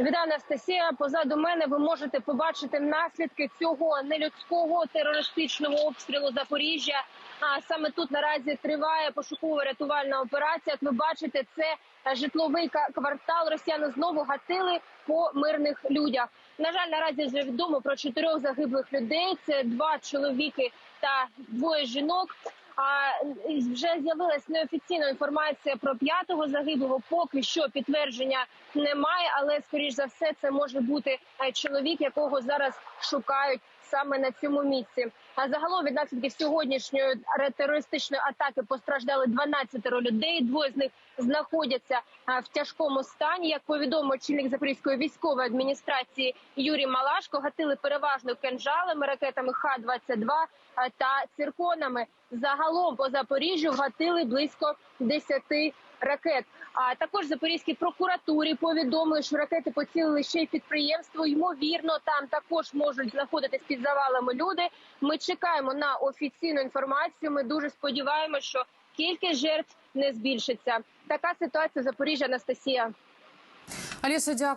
Вітаю, Анастасія. Позаду мене ви можете побачити наслідки цього нелюдського терористичного обстрілу Запоріжжя. А саме тут наразі триває пошуково-рятувальна операція. Як ви бачите, це житловий квартал. Росіяни знову гатили по мирних людях. На жаль, наразі вже відомо про чотирьох загиблих людей. Це два чоловіки та двоє жінок. Вже з'явилась неофіційна інформація про п'ятого загиблого. Поки що підтвердження немає, але скоріш за все це може бути е, чоловік, якого зараз шукають саме на цьому місці. А загалом від наслідків сьогоднішньої терористичної атаки постраждали 12 людей. Двоє з них знаходяться в тяжкому стані. Як повідомив очільник Запорізької військової адміністрації Юрій Малашко, гатили переважно кинжалами, ракетами Х-22 е, та цирконами. Загалом по Запоріжжю гатили близько 10 ракет. А також Запорізькій прокуратурі повідомили, що ракети поцілили ще й підприємство. Ймовірно, там також можуть знаходитись під завалами люди. Ми чекаємо на офіційну інформацію. Ми дуже сподіваємося, що кількість жертв не збільшиться. Така ситуація в Запоріжжя Анастасія. Аліса, дякую.